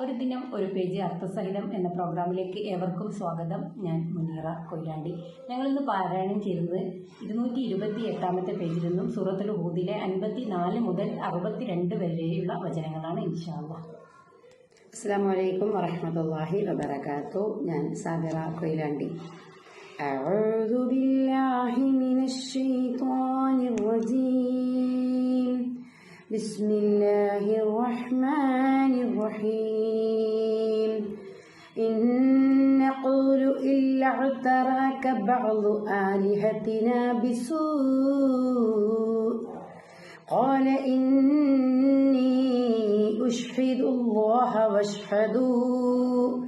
ഒരു ദിനം ഒരു പേജ് അർത്ഥസഹിതം എന്ന പ്രോഗ്രാമിലേക്ക് ഏവർക്കും സ്വാഗതം ഞാൻ മുനീറ കൊയിലാണ്ടി ഞങ്ങളിന്ന് പാരായണം ചെയ്യുന്നത് ഇരുന്നൂറ്റി ഇരുപത്തി എട്ടാമത്തെ പേജിൽ നിന്നും സൂറത്തുൽ ഹൂദിലെ അൻപത്തി നാല് മുതൽ അറുപത്തിരണ്ട് വരെയുള്ള വചനങ്ങളാണ് ഇൻഷാല്ല അസ്സാം വലൈക്കും വറഹമത്തല്ലാഹി വബർക്കാത്തു ഞാൻ സാഗറ കൊയിലാണ്ടി أعوذ بالله من الشيطان الرجيم بسم الله الرحمن الرحيم إن نقول إلا اعتراك بعض آلهتنا بسوء قال إني أشهد الله واشهدوا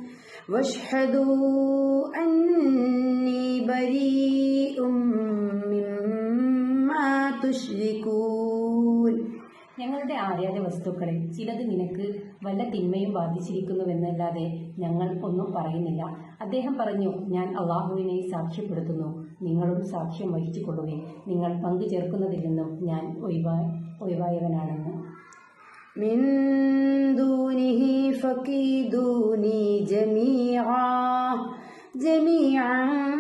واشهدوا أني بريء ഞങ്ങളുടെ ആരാധ വസ്തുക്കളെ ചിലത് നിനക്ക് വല്ല തിന്മയും ബാധിച്ചിരിക്കുന്നുവെന്നല്ലാതെ ഞങ്ങൾ ഒന്നും പറയുന്നില്ല അദ്ദേഹം പറഞ്ഞു ഞാൻ അള്ളാഹുവിനെ സാക്ഷ്യപ്പെടുത്തുന്നു നിങ്ങളും സാക്ഷ്യം വഹിച്ചു കൊള്ളുകയും നിങ്ങൾ പങ്കു ചേർക്കുന്നതിൽ നിന്നും ഞാൻ ഒഴിവാ ഒഴിവായവനാണെന്ന് من دونه فكيدوني جميعا جميعا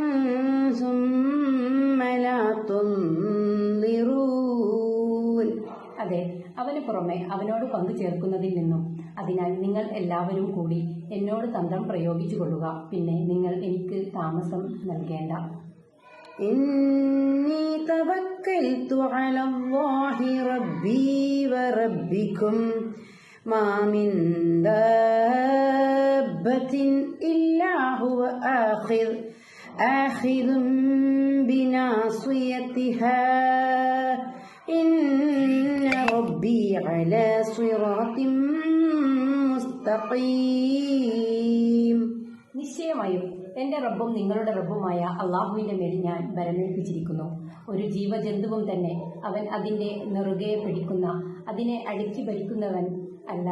അവന് പുറമെ അവനോട് പങ്കു ചേർക്കുന്നതിൽ നിന്നും അതിനാൽ നിങ്ങൾ എല്ലാവരും കൂടി എന്നോട് തന്ത്രം പ്രയോഗിച്ചു കൊള്ളുക പിന്നെ നിങ്ങൾ എനിക്ക് താമസം നൽകേണ്ട إني توكلت على الله ربي وربكم ما من دابة إلا هو آخذ آخذ بناصيتها إن ربي على صراط مستقيم നിശ്ചയമായും എന്റെ റബ്ബും നിങ്ങളുടെ റബ്ബുമായ അള്ളാഹുവിന്റെ മേൽ ഞാൻ വരമേൽപ്പിച്ചിരിക്കുന്നു ഒരു ജീവജന്തുവും തന്നെ അവൻ അതിന്റെ നെറുകയെ പിടിക്കുന്ന അതിനെ അടിച്ചു ഭരിക്കുന്നവൻ അല്ല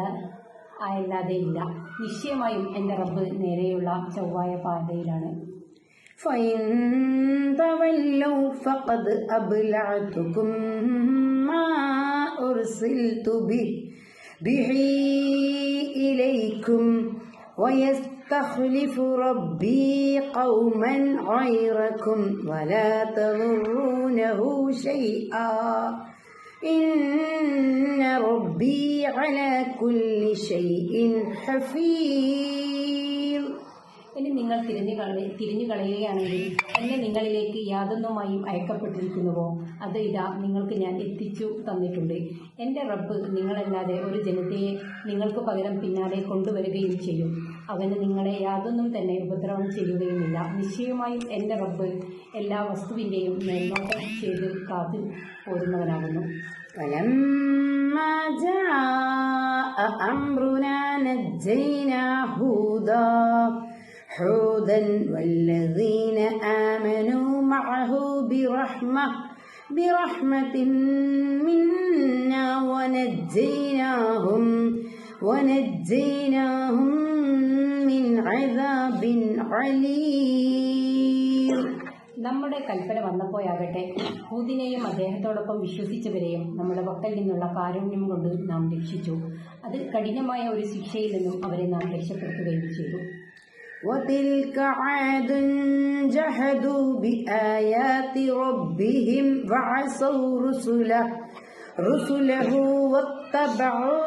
അല്ലാതെ ഇല്ല നിശ്ചയമായും എന്റെ റബ്ബ് നേരെയുള്ള ചൊവ്വായ പാതയിലാണ് فإن تولوا فقد أبلعتكم ما أرسلت به به إليكم ويستخلف ربي قوما غيركم ولا تضرونه شيئا. إن ربي على كل شيء حفيظ. ഇനി നിങ്ങൾ തിരിഞ്ഞു കളി തിരിഞ്ഞു കളയുകയാണെങ്കിൽ എന്നെ നിങ്ങളിലേക്ക് യാതൊന്നുമായും അയക്കപ്പെട്ടിരിക്കുന്നുവോ അത് ഇതാ നിങ്ങൾക്ക് ഞാൻ എത്തിച്ചു തന്നിട്ടുണ്ട് എൻ്റെ റബ്ബ് നിങ്ങളല്ലാതെ ഒരു ജനതയെ നിങ്ങൾക്ക് പകരം പിന്നാലെ കൊണ്ടുവരികയും ചെയ്യും അവന് നിങ്ങളെ യാതൊന്നും തന്നെ ഉപദ്രവം ചെയ്യുകയുമില്ല നിശ്ചയമായും എൻ്റെ റബ്ബ് എല്ലാ വസ്തുവിൻ്റെയും മേൽനോട്ടം ചെയ്ത് കാത്തു പോരുന്നവനാകുന്നു فلما جاء أمرنا نجينا هودا حودا والذين آمنوا معه برحمة برحمة منا ونجيناهم ونجيناهم من عذاب عليم നമ്മുടെ കൽപ്പന വന്നപ്പോയാകട്ടെ ഹൂദിനെയും അദ്ദേഹത്തോടൊപ്പം വിശ്വസിച്ചവരെയും നമ്മുടെ പക്കൽ നിന്നുള്ള കാരുണ്യം കൊണ്ട് നാം രക്ഷിച്ചു അത് കഠിനമായ ഒരു ശിക്ഷയിൽ നിന്നും അവരെ നാം രക്ഷപ്പെടുത്തുകയും ചെയ്തു وتلك عاد جحدوا بآيات ربهم وعصوا رسله رسله واتبعوا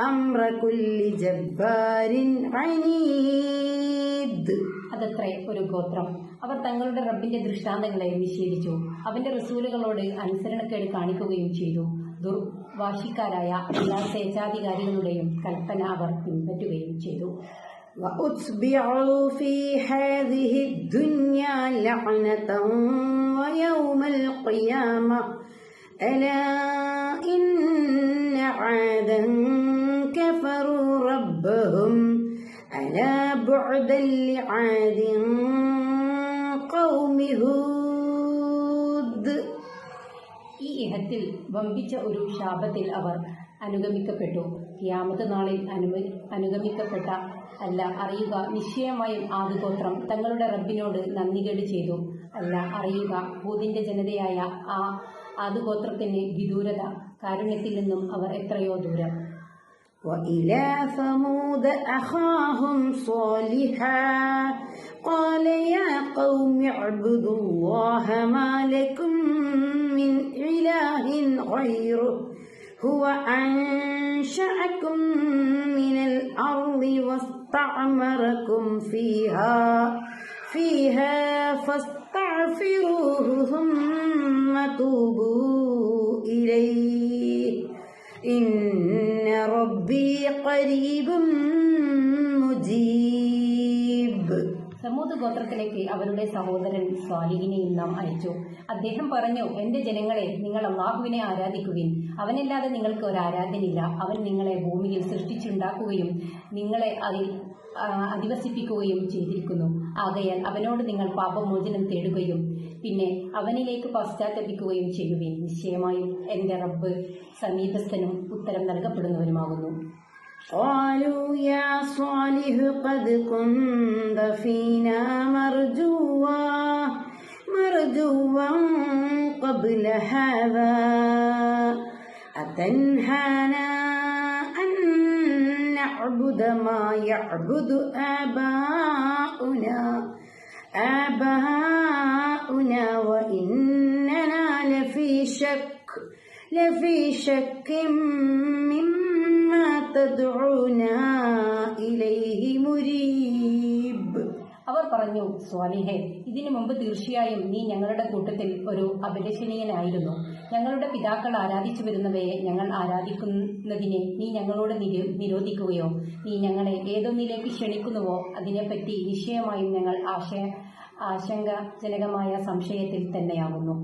أمر كل جبار عنيد അതത്രേ ഒരു ഗോത്രം അവർ തങ്ങളുടെ റബ്ബിന്റെ ദൃഷ്ടാന്തങ്ങളെ നിഷേധിച്ചു അവന്റെ റസൂലുകളോട് അനുസരണക്കേട് കാണിക്കുകയും ചെയ്തു ദുർവാശിക്കാരായ എല്ലാ സ്വേച്ഛാധികാരികളുടെയും കൽപ്പന അവർ പിൻപറ്റുകയും ചെയ്തു وأتبعوا في هذه الدنيا لعنة ويوم القيامة ألا إن عادا كفروا ربهم ألا بعدا لعاد قوم هود ഇഹത്തിൽ വമ്പിച്ച ഒരു ശാപത്തിൽ അവർ അനുഗമിക്കപ്പെട്ടു കിയാമത്ത് നാളിൽ അനുമ അനുഗമിക്കപ്പെട്ട അല്ല അറിയുക നിശ്ചയമായും ആദിഗോത്രം തങ്ങളുടെ റബ്ബിനോട് നന്ദികേട് ചെയ്തു അല്ല അറിയുക ഭൂതിന്റെ ജനതയായ ആ ആദിഗോത്രത്തിന് വിദൂരത കാരുണ്യത്തിൽ നിന്നും അവർ എത്രയോ ദൂരം وإلى ثمود أخاهم صالحا قال يا قوم اعبدوا الله ما لكم من إله غيره هو أنشأكم من الأرض واستعمركم فيها فيها فاستغفروه ثم توبوا إليه. إن ربي قريب സമൂത് ഗോത്രത്തിലേക്ക് അവരുടെ സഹോദരൻ സ്വാലിഹിനെയും നാം അയച്ചു. അദ്ദേഹം പറഞ്ഞു എന്റെ ജനങ്ങളെ നിങ്ങൾ അള്ളാഹുവിനെ ആരാധിക്കുവിൻ. അവനല്ലാതെ നിങ്ങൾക്ക് ഒരു ആരാധനയില്ല അവൻ നിങ്ങളെ ഭൂമിയിൽ സൃഷ്ടിച്ചുണ്ടാക്കുകയും നിങ്ങളെ അതിൽ അധിവസിപ്പിക്കുകയും ചെയ്തിരിക്കുന്നു. ആകയാൽ അവനോട് നിങ്ങൾ പാപമോചനം തേടുകയും പിന്നെ അവനിലേക്ക് പശ്ചാത്തപിക്കുകയും ചെയ്യുകയും നിശ്ചയമായും എന്റെ റബ്ബ് സമീപസ്ഥനും ഉത്തരം നൽകപ്പെടുന്നവനുമാകുന്നു. قالوا يا صالح قد كنت فينا مرجوا مرجوا قبل هذا. أتنهانا أن نعبد ما يعبد آباؤنا آباؤنا وإننا لفي شك لفي شك مما ഇലൈഹി മുരീബ്. അവർ പറഞ്ഞു സ്വാലിഹെ ഇതിനു മുമ്പ് തീർച്ചയായും നീ ഞങ്ങളുടെ കൂട്ടത്തിൽ ഒരു അഭിലഷണീയനായിരുന്നു ഞങ്ങളുടെ പിതാക്കൾ ആരാധിച്ചു വരുന്നവയെ ഞങ്ങൾ ആരാധിക്കുന്നതിനെ നീ ഞങ്ങളോട് നിരോധിക്കുകയോ നീ ഞങ്ങളെ ഏതൊന്നിലേക്ക് ക്ഷണിക്കുന്നുവോ അതിനെപ്പറ്റി നിശ്ചയമായും ഞങ്ങൾ ആശയ ആശങ്കജനകമായ സംശയത്തിൽ തന്നെയാകുന്നു.